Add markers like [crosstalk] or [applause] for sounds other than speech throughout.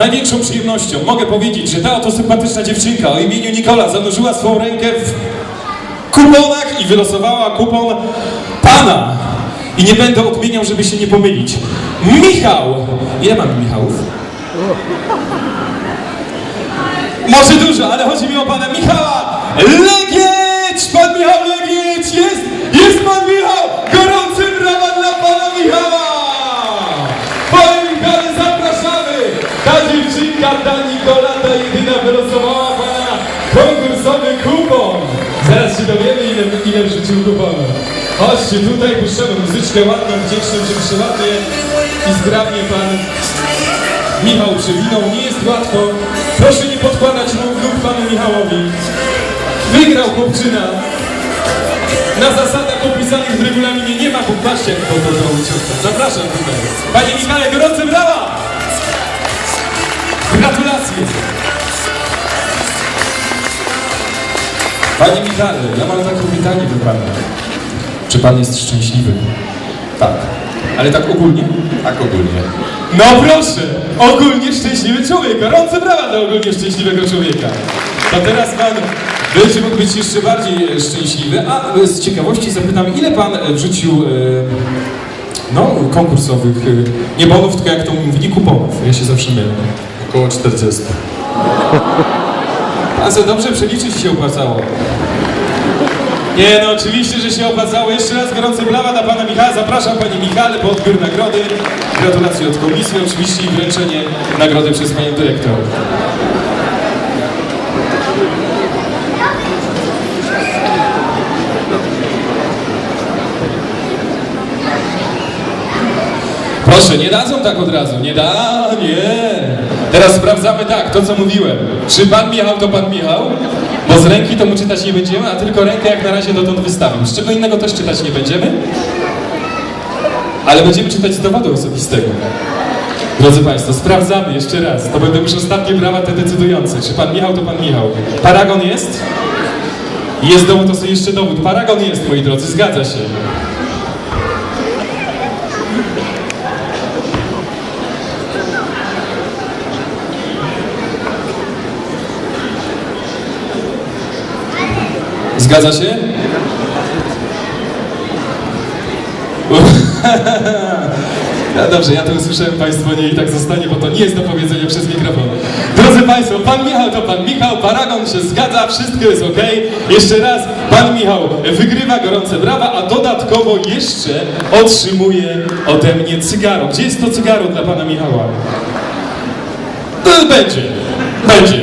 największą przyjemnością mogę powiedzieć, że ta oto sympatyczna dziewczynka o imieniu Nikola zanurzyła swą rękę w kuponach i wylosowała kupon pana. I nie będę odmieniał, żeby się nie pomylić. Michał! Ile mamy Michałów? Może dużo, ale chodzi mi o pana Michała Legieć! Ta Nikola, ta jedyna wylosowała pana konkursowy kupon! Zaraz się dowiemy, ile, ile wrzucił kuponu. Chodźcie tutaj, puszczamy muzyczkę ładną, wdzięczną, oczywiście ładnie i zgrabnie pan Michał przewinął, nie jest łatwo. Proszę nie podkładać nóg, nóg panu Michałowi. Wygrał chłopczyna. Na zasadach opisanych w regulaminie nie ma popatrzcie jak to uciągnąć. Zapraszam tutaj. Panie Michale, gorące brawa! Gratulacje! Panie Michale, ja mam takie pytanie do pana. Czy pan jest szczęśliwy? Tak. Ale tak ogólnie? Tak ogólnie. No proszę! Ogólnie szczęśliwy człowiek! Gorące brawa dla ogólnie szczęśliwego człowieka! To teraz pan będzie mógł być jeszcze bardziej e, szczęśliwy, a e, z ciekawości zapytam, ile pan e, wrzucił e, no, konkursowych, nie bonów, tylko jak to mówili, kuponów. Ja się zawsze mylę. Około 40. A co dobrze przeliczyć się opłacało. Nie no, oczywiście, że się opłacało. Jeszcze raz gorące brawa dla pana Michała. Zapraszam panie Michale po odbiór nagrody. Gratulacje od komisji oczywiście i wręczenie nagrody przez panią dyrektor. Proszę, nie dadzą tak od razu, nie da, nie. Teraz sprawdzamy tak, to co mówiłem. Czy pan Michał to pan Michał? Bo z ręki to mu czytać nie będziemy, a tylko rękę jak na razie dotąd wystawił. Z czego innego też czytać nie będziemy? Ale będziemy czytać z dowodu osobistego. Drodzy Państwo, sprawdzamy jeszcze raz. To będą już ostatnie brawa te decydujące. Czy pan Michał to pan Michał? Paragon jest? Jest dowód, to sobie jeszcze dowód. Paragon jest, moi drodzy, zgadza się. Zgadza się? [laughs] No dobrze, ja to usłyszałem Państwo nie i tak zostanie, bo to nie jest do powiedzenia przez mikrofon. Drodzy Państwo, Pan Michał to Pan Michał, Paragon się zgadza, wszystko jest ok. Jeszcze raz, Pan Michał wygrywa gorące brawa, a dodatkowo jeszcze otrzymuje ode mnie cygaro. Gdzie jest to cygaro dla Pana Michała? No, będzie, będzie.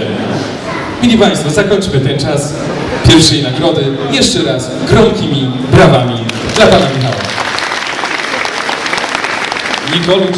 Mili Państwo, zakończmy ten czas pierwszej nagrody jeszcze raz gromkimi brawami dla Pana Michała. Nikolu,